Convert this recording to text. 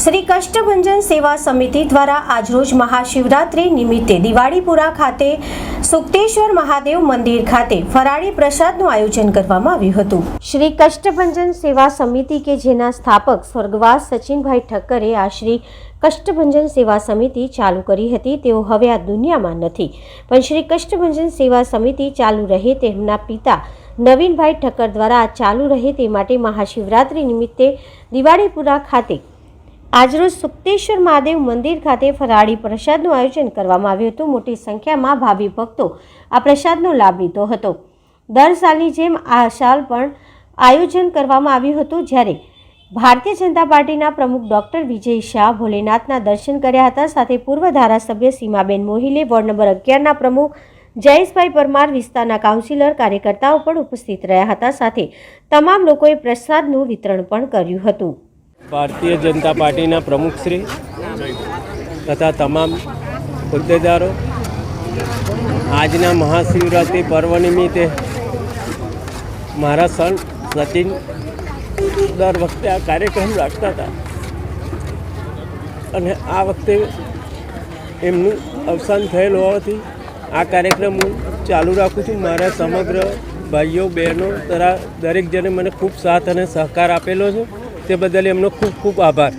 શ્રી કષ્ટભંજન સેવા સમિતિ દ્વારા આજરોજ મહાશિવરાત્રિ નિમિત્તે દિવાળીપુરા ખાતે સુક્તેશ્વર મહાદેવ મંદિર ખાતે ફરાળી પ્રસાદનું આયોજન કરવામાં આવ્યું હતું. શ્રી કષ્ટભંજન સેવા સમિતિ કે જેના સ્થાપક સ્વર્ગવાસ સચિનભાઈ ઠક્કરે આ શ્રી કષ્ટભંજન સેવા સમિતિ ચાલુ કરી હતી, તેઓ હવે આ દુનિયામાં નથી. પણ શ્રી કષ્ટભંજન સેવા સમિતિ ચાલુ રહે તેમના પિતા નવીનભાઈ ઠક્કર દ્વારા ચાલુ રહે તે માટે મહાશિવરાત્રિ નિમિત્તે દિવાળીપુરા ખાતે આજરોજ સુપ્તેશ્વર મહાદેવ મંદિર ખાતે ફરાળી પ્રસાદનું આયોજન કરવામાં આવ્યું હતું. મોટી સંખ્યામાં ભાવિ ભક્તો આ પ્રસાદનો લાભ લીધો હતો. દર સાલની જેમ આ સાલ પણ આયોજન કરવામાં આવ્યું હતું, જ્યારે ભારતીય જનતા પાર્ટીના પ્રમુખ ડોક્ટર વિજય શાહ ભોલેનાથના દર્શન કર્યા હતા. સાથે પૂર્વ ધારાસભ્ય સીમાબેન મોહિલે, વોર્ડ નંબર અગિયારના પ્રમુખ જયેશભાઈ પરમાર, વિસ્તારના કાઉન્સિલર, કાર્યકર્તાઓ પણ ઉપસ્થિત રહ્યા હતા. સાથે તમામ લોકોએ પ્રસાદનું વિતરણ પણ કર્યું હતું. ભારતીય જનતા પાર્ટીના પ્રમુખશ્રી તથા તમામ હોદ્દેદારો, આજના મહાશિવરાત્રિ પર્વ નિમિત્તે મારા સન સચિન દર વખતે આ કાર્યક્રમ રાખતા હતા. અને આ વખતે એમનું અવસાન થયેલ હોવાથી આ કાર્યક્રમ હું ચાલુ રાખું છું. મારા સમગ્ર ભાઈઓ, બહેનો તથા દરેક જણે મને ખૂબ સાથ અને સહકાર આપેલો છે. તે બદલ એમનો ખૂબ ખૂબ આભાર.